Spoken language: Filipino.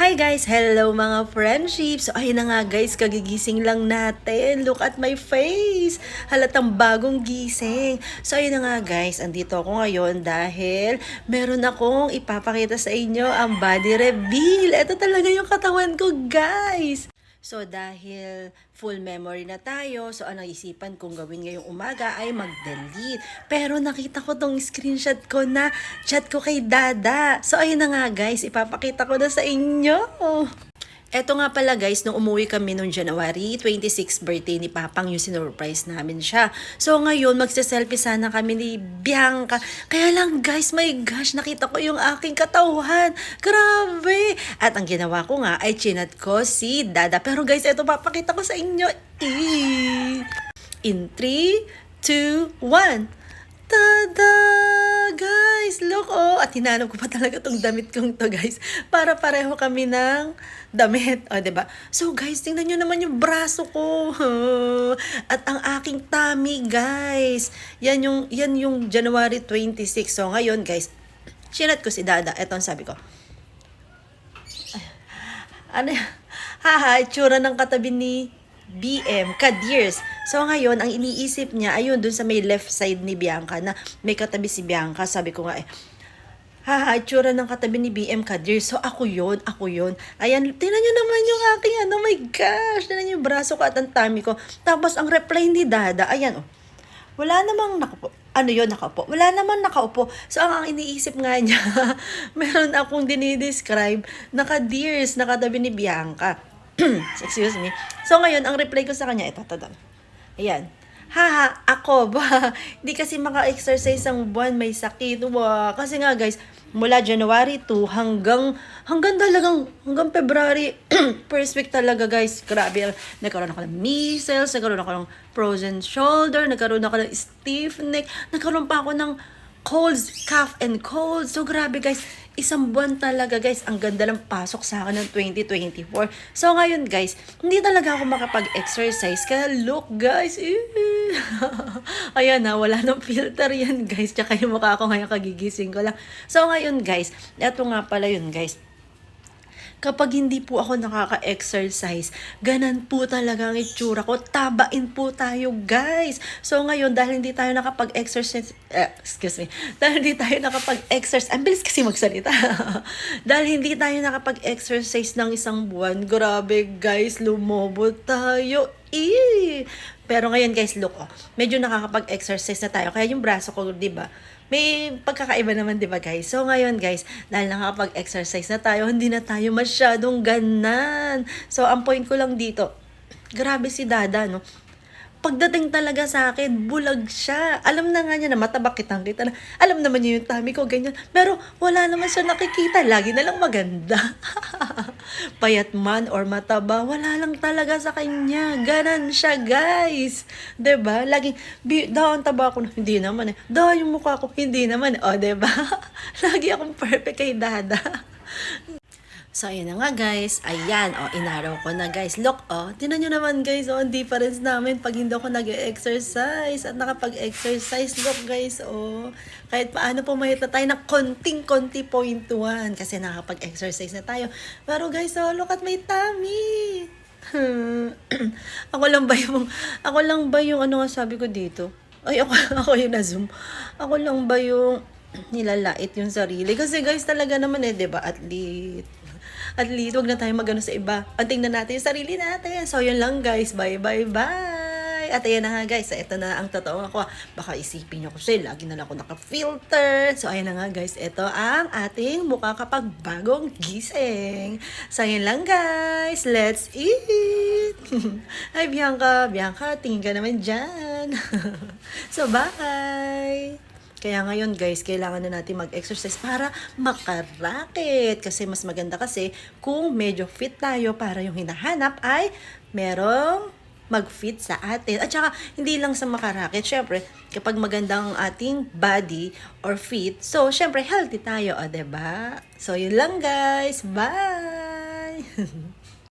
Hi guys! Hello mga friendships! So ayun na nga guys, kagigising lang natin. Look at my face! Halatang bagong gising. So ayun na nga guys, andito ako ngayon dahil meron akong ipapakita sa inyo ang body reveal. Ito talaga yung katawan ko guys! So dahil full memory na tayo, so ang isipan kong gawin ngayong umaga ay mag-delete. Pero nakita ko tong screenshot ko na chat ko kay Dada. So ayun na nga guys, ipapakita ko na sa inyo. Eto nga pala guys, nung umuwi kami noong January, 26th birthday ni Papang, yung sinurprise namin siya. So ngayon, magse-selfie sana kami ni Bianca. Kaya lang guys, my gosh, nakita ko yung aking katawan. Grabe! At ang ginawa ko nga ay chinat ko si Dada. Pero guys, eto papakita ko sa inyo. In 3, 2, 1. Tada! Guys, look oh! At hinanap ko pa talaga tong damit kong to, guys. Para pareho kami ng damit. O, oh, ba So, guys, tingnan nyo naman yung braso ko. At ang aking tummy, guys. Yan yung, yan yung January 26. So, ngayon, guys, sinat ko si Dada. Ito ang sabi ko. Ano? Haha, itsura ng katabi ni BM, Kadirs. So ngayon, ang iniisip niya, ayun, dun sa may left side ni Bianca, na may katabi si Bianca, sabi ko nga eh, Haha, itsura ng katabi ni BM Kadir. So, ako yon ako yon Ayan, tinan nyo naman yung aking, ano, my gosh, tinan nyo yung braso ko at ang tummy ko. Tapos, ang reply ni Dada, ayan, oh, wala namang nakaupo. Ano yon nakaupo? Wala namang nakaupo. So, ang, ang iniisip nga niya, meron akong dinidescribe na Kadirs, na katabi ni Bianca. Excuse me. So, ngayon, ang reply ko sa kanya, ito, ito, ito. Ayan. Haha, ako ba? Hindi kasi maka-exercise ang buwan, may sakit. Wow. Kasi nga guys, mula January 2 hanggang, hanggang talagang, hanggang February, first week talaga guys, grabe. Nagkaroon ako ng measles, nagkaroon ako ng frozen shoulder, nagkaroon ako ng stiff neck, nagkaroon pa ako ng colds, cough and cold. So grabe guys, isang buwan talaga guys, ang ganda ng pasok sa akin ng 2024. So ngayon guys, hindi talaga ako makapag-exercise. Kaya look guys, ayan na, wala nang filter yan guys. Tsaka yung mukha ko ngayon kagigising ko lang. So ngayon guys, eto nga pala yun guys kapag hindi po ako nakaka-exercise, ganan po talaga ang itsura ko. Tabain po tayo, guys. So ngayon, dahil hindi tayo nakapag-exercise, uh, excuse me, dahil hindi tayo nakapag-exercise, ang bilis kasi magsalita. dahil hindi tayo nakapag-exercise ng isang buwan, grabe guys, lumobo tayo. Eh. Pero ngayon guys, look, oh, medyo nakakapag-exercise na tayo. Kaya yung braso ko, di ba, may pagkakaiba naman, di ba guys? So ngayon guys, dahil nakakapag-exercise na tayo, hindi na tayo masyadong ganan. So ang point ko lang dito, grabe si Dada, no? Pagdating talaga sa akin, bulag siya. Alam na nga niya na matabak kitang kita na. Alam naman niya yung tummy ko, ganyan. Pero wala naman siya nakikita. Lagi na lang maganda. Payat man or mataba, wala lang talaga sa kanya. Ganan siya, guys. ba diba? Laging, daw ang taba ko, hindi naman eh. Daw yung mukha ko, hindi naman. O, ba diba? Lagi akong perfect kay dada. So, ayun na nga guys. Ayan, oh, inaraw ko na guys. Look, oh, tinan nyo naman guys, oh, ang difference namin pag hindi ako nag-exercise at nakapag-exercise. Look guys, oh, kahit paano po mahita tayo ng konting-konti point one kasi nakapag-exercise na tayo. Pero guys, oh, look at my tummy. ako lang ba yung, ako lang ba yung, ano nga sabi ko dito? Ay, ako, ako yung na-zoom. Ako lang ba yung nilalait yung sarili? Kasi guys, talaga naman eh, ba, athlete at least, wag na tayo magano sa iba. Ang tingnan natin yung sarili natin. So, yun lang guys. Bye, bye, bye. At ayan na nga guys, ito na ang totoo ako. Baka isipin nyo kasi lagi na lang ako naka-filter. So ayan na nga guys, ito ang ating mukha kapag bagong gising. So ayan lang guys, let's eat! Ay Bianca, Bianca, tingin ka naman dyan. so bye! Kaya ngayon guys, kailangan na natin mag-exercise para makarakit. Kasi mas maganda kasi kung medyo fit tayo para yung hinahanap ay merong mag-fit sa atin. At saka, hindi lang sa makarakit. Syempre, kapag maganda ang ating body or fit, so, syempre, healthy tayo, o, ba diba? So, yun lang, guys. Bye!